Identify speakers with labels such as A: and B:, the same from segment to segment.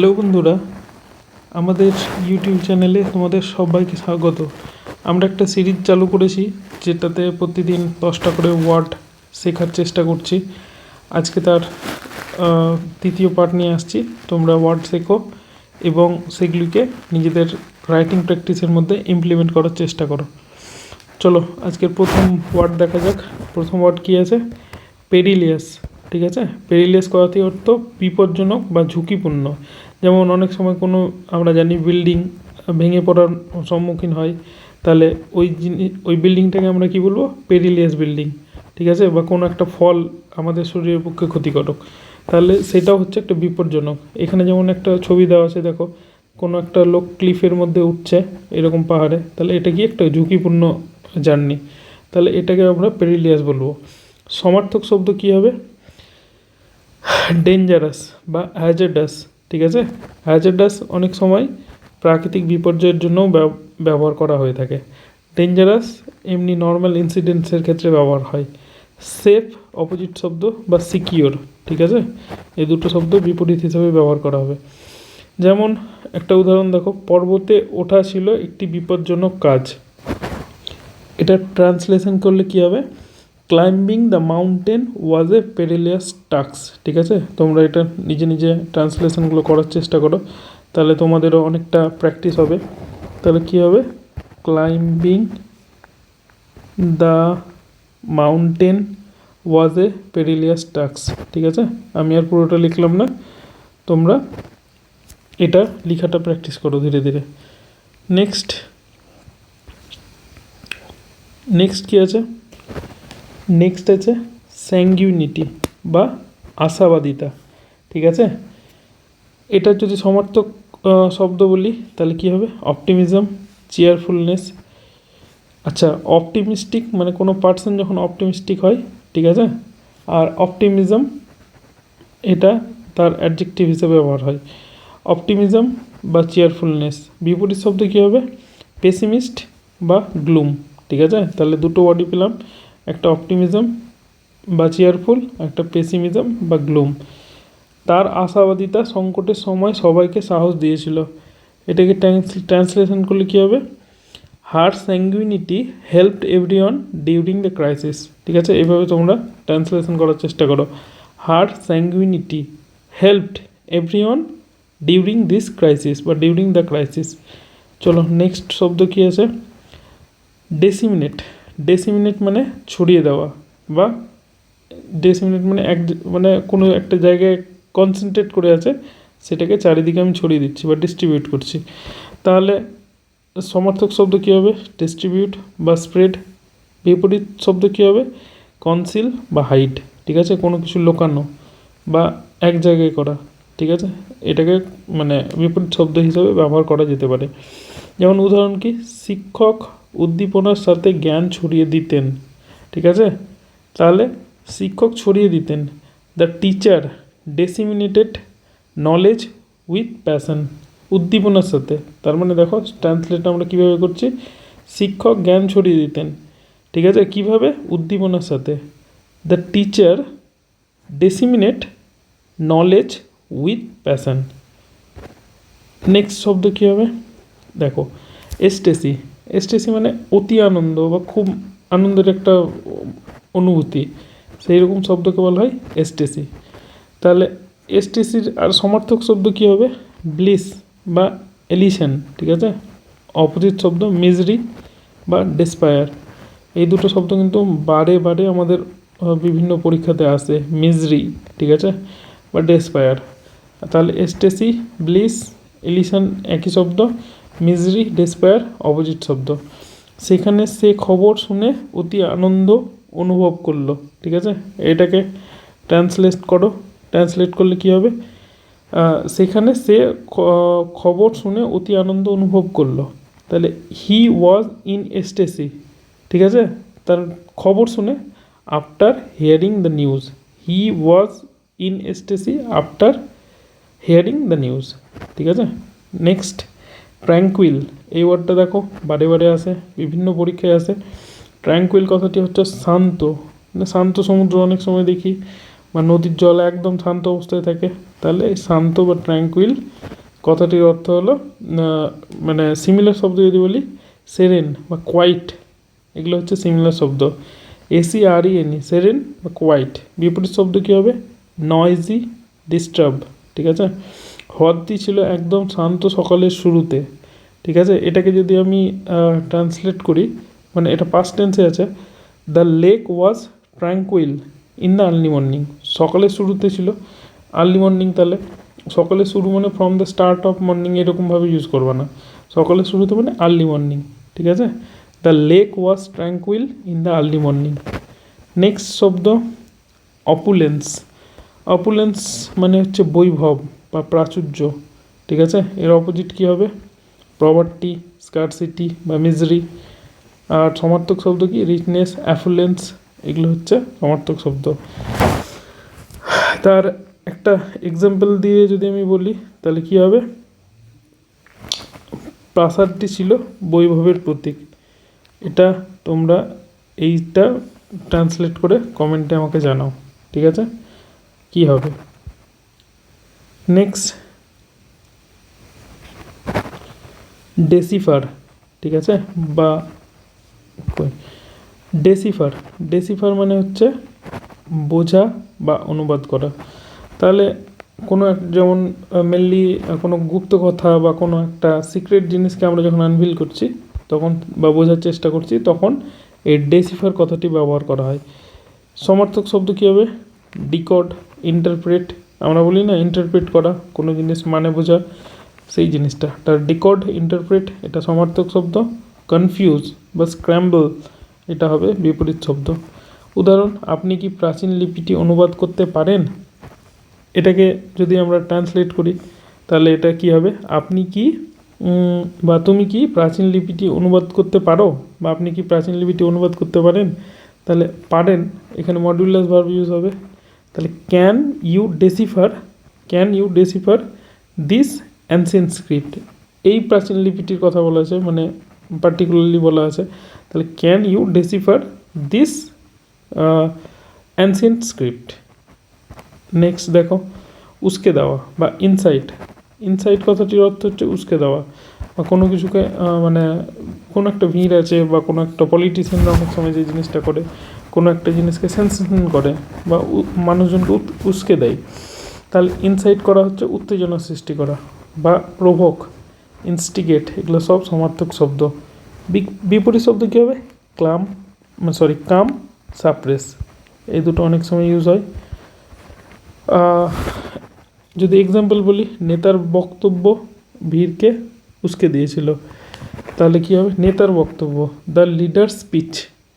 A: Hello বন্ধুরা, আমাদের YouTube চ্যানেলে তোমাদের সবাইকে স্বাগত। আমরা একটা সিরিজ চালু করেছি, যেটাতে প্রতিদিন দশটা করে ওয়ার্ড শেখার চেষ্টা করছি। আজকে তার তৃতীয় পার্ট নিয়ে আসছি। তোমরা ওয়ার্ড শেখো এবং সেগুলিকে নিজেদের রাইটিং প্র্যাকটিসের মধ্যে ইমপ্লিমেন্ট করার চেষ্টা করো। চলো, আজকের প্রথম ওয়ার্ড দেখা যাক। প্রথম ওয়ার্ড কী আছে? পেরিলিয়াস ঠিক আছে? পেরিলিয়াস কথাটি অর্থ বিপজ্জনক বা ঝুঁকিপূর্ণ। যেমন অনেক সময় কোনো আমরা জানি বিল্ডিং ভেঙে পড়ার সম্মুখীন হয়, তাহলে ওই জিনিস ওই বিল্ডিংটাকে আমরা কি বলব? পেরিলিয়াস বিল্ডিং ঠিক আছে? বা কোনো একটা ফল আমাদের শরীরের পক্ষে ক্ষতিকারক। তাহলে সেটাও হচ্ছে একটা বিপজ্জনক। এখানে যেমন একটা ছবি দেওয়া আছে, দেখো, কোনো একটা লোক ক্লিফের মধ্যে উঠছে এরকম পাহাড়ে, তাহলে এটা কি একটা ঝুঁকিপূর্ণ জার্নি? তাহলে এটাকে আমরা পেরিলিয়াস বলব। সমার্থক শব্দ কী হবে? ডেঞ্জারাস বা হ্যাজার্ডাস ঠিক আছে? হ্যাজার্ডাস অনেক সময় প্রাকৃতিক বিপর্যয়ের জন্যও ব্যব- ব্যবহার করা হয়ে থাকে। ডেঞ্জারাস এমনি নর্মাল ইনসিডেন্টসের ক্ষেত্রে ব্যবহার হয়। সেফ অপোজিট শব্দ বা সিকিওর ঠিক আছে? এই দুটো শব্দ বিপরীত হিসাবে ব্যবহার করা হবে। যেমন, একটা উদাহরণ দেখো, পর্বতে ওঠা ছিল একটি বিপজ্জনক কাজ। এটা ট্রান্সলেশন করলে কি হবে? Climbing the mountain was a perilous task ঠিক আছে? তোমরা এটা নিজে নিজে ট্রান্সলেশনগুলো করার চেষ্টা করো, তাহলে তোমাদেরও অনেকটা প্র্যাকটিস হবে। তাহলে কী হবে? Climbing the mountain was a perilous task ঠিক আছে? আমি আর পুরোটা লিখলাম না, তোমরা এটা লেখাটা প্র্যাকটিস করো ধীরে ধীরে। নেক্সট নেক্সট কী আছে? নেক্সট আছে স্যাঙ্গুইনিটি বা আশাবাদিতা, ঠিক আছে? এটা যদি সমার্থক শব্দ বলি, তাহলে কি হবে? অপটিমিজম চেয়ারফুলনেস আচ্ছা অপটিমিস্টিক মানে কোনো পার্সন যখন অপটিমিস্টিক হয়, ঠিক আছে? আর অপটিমিজম এটা তার অ্যাডজেক্টিভ হিসেবে ব্যবহার হয়। অপটিমিজম বা চেয়ারফুলনেস বিপরীত শব্দ কী হবে? পেসিমিস্ট বা গ্লুম ঠিক আছে? তাহলে দুটো ওয়ার্ডই পেলাম। একটা অপটিমিজম বা চেয়ারফুল একটা পেসিমিজম বা গ্লুম তার আশাবাদিতা সংকটের সময় সবাইকে সাহস দিয়েছিল। এটাকে ট্রান্সলেশন করলে কী হবে? Her sanguinity helped everyone during the crisis ঠিক আছে? এভাবে তোমরা ট্রান্সলেশন করার চেষ্টা করো। Her sanguinity helped everyone during this crisis বা ডিউরিং দ্য ক্রাইসিস চলো নেক্সট শব্দ কী আছে? ডেসিমিনেট ডেসিমিনেট মানে ছড়িয়ে দেওয়া বা ডেসিমিনেট মানে এক মানে কোনো একটা জায়গায় কনসেন্ট্রেট করে আছে, সেটাকে চারিদিকে আমি ছড়িয়ে দিচ্ছি বা ডিস্ট্রিবিউট করছি। তাহলে সমার্থক শব্দ কী হবে? ডিস্ট্রিবিউট বা স্প্রেড বিপরীত শব্দ কী হবে? কনসিল বা হাইট ঠিক আছে? কোনো কিছু লোকানো বা এক জায়গায় করা। ঠিক আছে? এটাকে মানে বিপরীত শব্দ হিসাবে ব্যবহার করা যেতে পারে। যেমন উদাহরণ কি? শিক্ষক উদ্দীপনার সাথে জ্ঞান ছড়িয়ে দিতেন, ঠিক আছে? তাহলে শিক্ষক ছড়িয়ে দিতেন the teacher disseminated knowledge with passion উদ্দীপনার সাথে। তার মানে দেখো ট্রান্সলেট আমরা কীভাবে করছি? শিক্ষক জ্ঞান ছড়িয়ে দিতেন, ঠিক আছে? কীভাবে? উদ্দীপনার সাথে। The teacher disseminate knowledge with passion next শব্দ কী হবে? দেখো এস্টেসি এস্টেসি মানে অতি আনন্দ বা খুব আনন্দের একটা অনুভূতি। সেই রকম শব্দকে বলা হয় এস্টেসি তাহলে এসটিসির আর সমার্থক শব্দ কী হবে? ব্লিস বা এলিশন ঠিক আছে? অপোজিট শব্দ মিজরি বা ডেসপায়ার এই দুটো শব্দ কিন্তু বারে বারে আমাদের বিভিন্ন পরীক্ষাতে আসে। মিজরি ঠিক আছে? বা ডেসপায়ার তাহলে এস্টেসি ব্লিস এলিশন একই শব্দ। মিজরি, ডেসপায়ার অপোজিট শব্দ। সেখানে সে খবর শুনে অতি আনন্দ অনুভব করল, ঠিক আছে? এটাকে ট্রান্সলেট করো। ট্রান্সলেট করলে কী হবে? সেখানে সে খবর শুনে অতি আনন্দ অনুভব করল। তাহলে হি ওয়াজ ইন এস্টেসি ঠিক আছে? তার খবর শুনে after hearing the news he was in ecstasy after hearing the news ঠিক আছে? নেক্সট ট্র্যাঙ্কুইল এই ওয়ার্ডটা দেখো, বারে বারে আসে, বিভিন্ন পরীক্ষায় আসে। ট্র্যাঙ্কুইল কথাটি হচ্ছে শান্ত। মানে শান্ত সমুদ্র অনেক সময় দেখি, বা নদীর জল একদম শান্ত অবস্থায় থাকে। তাহলে শান্ত বা ট্র্যাঙ্কুইল কথাটির অর্থ হলো মানে সিমিলার শব্দ যদি বলি সেরেন বা কোয়াইট এগুলো হচ্ছে সিমিলার শব্দ। এসি আর ই সেরেন বা কোয়াইট বিপরীত শব্দ কী হবে? নয়েজি ডিস্টার্ব ঠিক আছে? হ্রদটি ছিল একদম শান্ত সকালের শুরুতে, ঠিক আছে? এটাকে যদি আমি ট্রান্সলেট করি মানে এটা পাস্ট টেন্সে আছে the lake was tranquil in the early morning সকালের শুরুতে ছিল আর্লি মর্নিং তাহলে, সকালের শুরু মানে from the start of morning এরকমভাবে ইউজ করবা না। সকালের শুরুতে মানে আর্লি মর্নিং ঠিক আছে? The lake was tranquil in the early morning next শব্দ অপুলেন্স অপুলেন্স মানে হচ্ছে বৈভব। বা প্রাচুর্য, ঠিক আছে? এর অপোজিট কী হবে? প্রভার্টি স্কারসিটি বা মিজরি আর সমার্থক শব্দ কি? রিচনেস অ্যাফুলেন্স এগুলো হচ্ছে সমার্থক শব্দ। তার একটা এক্সাম্পল দিয়ে যদি আমি বলি, তাহলে কি হবে? প্রাসাদটি ছিল বৈভবের প্রতীক। এটা তোমরা এইটা ট্রান্সলেট করে কমেন্টে আমাকে জানাও, ঠিক আছে? কি হবে? নেক্সট ডেসিফার ঠিক আছে? বা ডেসিফার ডেসিফার মানে হচ্ছে বোঝা বা অনুবাদ করা। তাহলে কোনো এক, যেমন মেনলি কোনো গুপ্ত কথা বা কোনো একটা সিক্রেট জিনিসকে আমরা যখন আনভিল করছি, তখন বা বোঝার চেষ্টা করছি, তখন এই ডেসিফার কথাটি ব্যবহার করা হয়। সমার্থক শব্দ কী হবে? ডিকড ইন্টারপ্রেট আমরা বলি না ইন্টারপ্রেট করা, কোনো জিনিস মানে বোঝা, সেই জিনিসটা। তার ডিকড ইন্টারপ্রেট এটা সমার্থক শব্দ কনফিউজ বা স্ক্র্যাম্বল এটা হবে বিপরীত শব্দ। উদাহরণ, আপনি কি প্রাচীন লিপিটি অনুবাদ করতে পারেন? এটাকে যদি আমরা ট্রান্সলেট করি, তাহলে এটা কি হবে? আপনি কি বা তুমি কি প্রাচীন লিপিটি অনুবাদ করতে পারো? বা আপনি কি প্রাচীন লিপিটি অনুবাদ করতে পারেন? তাহলে পারেন, এখানে মডিউলাস ভার্ব ইউজ হবে। তাহলে can you decipher can you decipher this ancient script এই প্রাচীন লিপিটির কথা বলা আছে মানে পার্টিকুলারলি বলা আছে। তাহলে can you decipher this ancient script next দেখো, উস্কে দেওয়া বা ইনসাইট ইনসাইট কথাটির অর্থ হচ্ছে উস্কে দেওয়া বা কোনো কিছুকে মানে কোনো একটা ভিড় আছে বা কোনো একটা পলিটিশিয়ানরা অনেক সময় যে জিনিসটা করে। কোনো একটা জিনিসকে সেন্সেশন করে বা মানুষজনকে উস্কে দেয়। তাহলে ইনসাইট করা হচ্ছে উত্তেজনা সৃষ্টি করা বা প্রভোক ইনস্টিগেট এগুলো সব সমার্থক শব্দ। বিপরীত শব্দ কী হবে? ক্লাম সরি কাম সাপ্রেস এই দুটো অনেক সময় ইউজ হয়। যদি এক্সাম্পল বলি, নেতার বক্তব্য ভিড়কে উস্কে দিয়েছিল। তাহলে কী হবে? নেতার বক্তব্য দ্য লিডার স্পিচ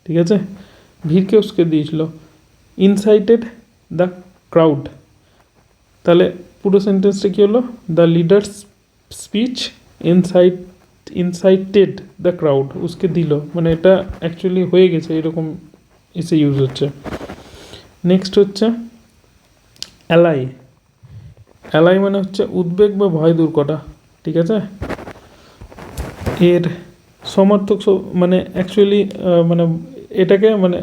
A: ঠিক আছে? ভিড়কে উস্কে দিয়েছিল। ইনসাইটেড দ্য ক্রাউড তাহলে পুরো সেন্টেন্সটা কী হলো? The leader speech incite incited the crowd উসকে দিল। মানে এটা অ্যাকচুয়ালি হয়ে গেছে, এরকম এসে ইউজ হচ্ছে। নেক্সট হচ্ছে অ্যালাই অ্যালাই মানে হচ্ছে উদ্বেগ বা ভয় দূর করা, ঠিক আছে? এর সমার্থক মানে অ্যাকচুয়ালি মানে এটাকে মানে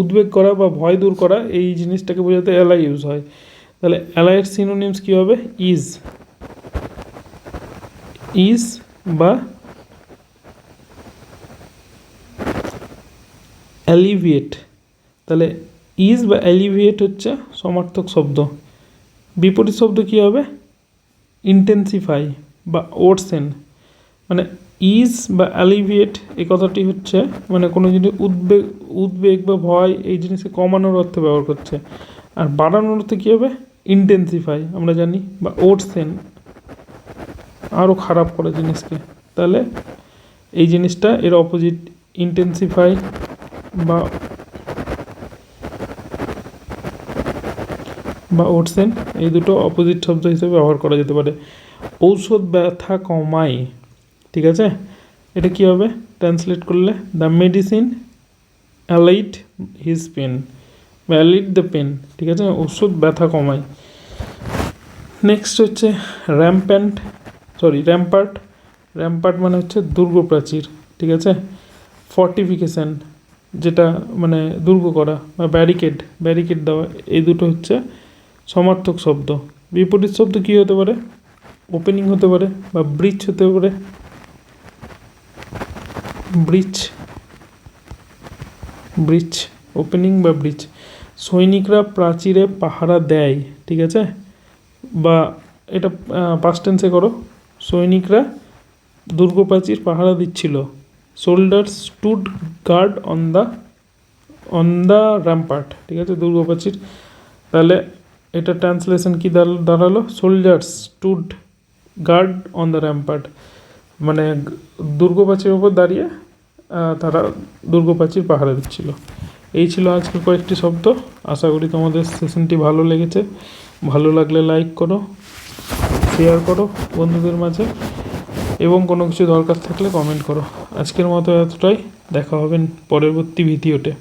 A: উদ্বেগ করা বা ভয় দূর করা এই জিনিসটাকে বোঝাতে অ্যালাই ইউজ হয়। তাহলে অ্যালাইয়ের সিনোনিমস কী হবে? ইজ ইজ বা অ্যালিভিয়েট তাহলে ইজ বা অ্যালিভিয়েট হচ্ছে সমার্থক শব্দ। বিপরীত শব্দ কী হবে? ইন্টেন্সিফাই বা ওরসেন মানে ইজ বা অ্যালিভিয়েট এই কথাটি হচ্ছে মানে কোনো জিনিস উদ্বেগ উদ্বেগ বা ভয় এই জিনিসকে কমানোর অর্থে ব্যবহার করছে। আর বাড়ানোর অর্থে কী হবে? ইন্টেন্সিফাই আমরা জানি, বা ওরসেন আরও খারাপ করে জিনিসকে। তাহলে এই জিনিসটা এর অপোজিট ইন্টেন্সিফাই বা বা ওটসেন এই দুটো অপোজিট শব্দ হিসেবে ব্যবহার করা যেতে পারে। ঔষধ ব্যথা কমায়। ঠিক আছে? এটা কী হবে? ট্রান্সলেট করলে the medicine allayed his pain বা অ্যালাইট দ্য পেন ঠিক আছে? ওষুধ ব্যথা কমায়। নেক্সট হচ্ছে র্যাম্প্যান্ট সরি র্যাম্পার্ট র্যাম্পার্ট মানে হচ্ছে দুর্গ প্রাচীর ঠিক আছে? ফর্টিফিকেশান যেটা মানে দুর্গ করা বা ব্যারিকেড ব্যারিকেড দেওয়া, এই দুটো হচ্ছে সমার্থক শব্দ। বিপরীত শব্দ কী হতে পারে? ওপেনিং হতে পারে বা ব্রিচ হতে পারে। ব্রিচ ব্রিচ ওপেনিং বা ব্রিচ সৈনিকরা প্রাচীরে পাহারা দেয়, ঠিক আছে? বা এটা পাস্ট টেন্সে করো। সৈনিকরা দুর্গ প্রাচীর পাহারা দিচ্ছিল। Soldiers stood guard on the on the rampart ঠিক আছে? দুর্গ প্রাচীর। তাহলে এটা ট্রান্সলেশন কি দাঁড়- দাঁড়াল? Soldiers stood guard on the rampart মানে গ- দুর্গ প্রাচীরের ওপর দাঁড়িয়ে তারা দুর্গ প্রাচীর পাহারা দিচ্ছিল। এই ছিল আজকের কয়েকটি শব্দ। আশা করি তোমাদের সেশনটি ভালো লেগেছে। ভালো লাগলে লাইক করো শেয়ার করো বন্ধুদের মাঝে, এবং কোনো কিছু দরকার থাকলে কমেন্ট করো। আজকের মতো এতটাই। দেখা হবে পরবর্তী ভিডিওতে।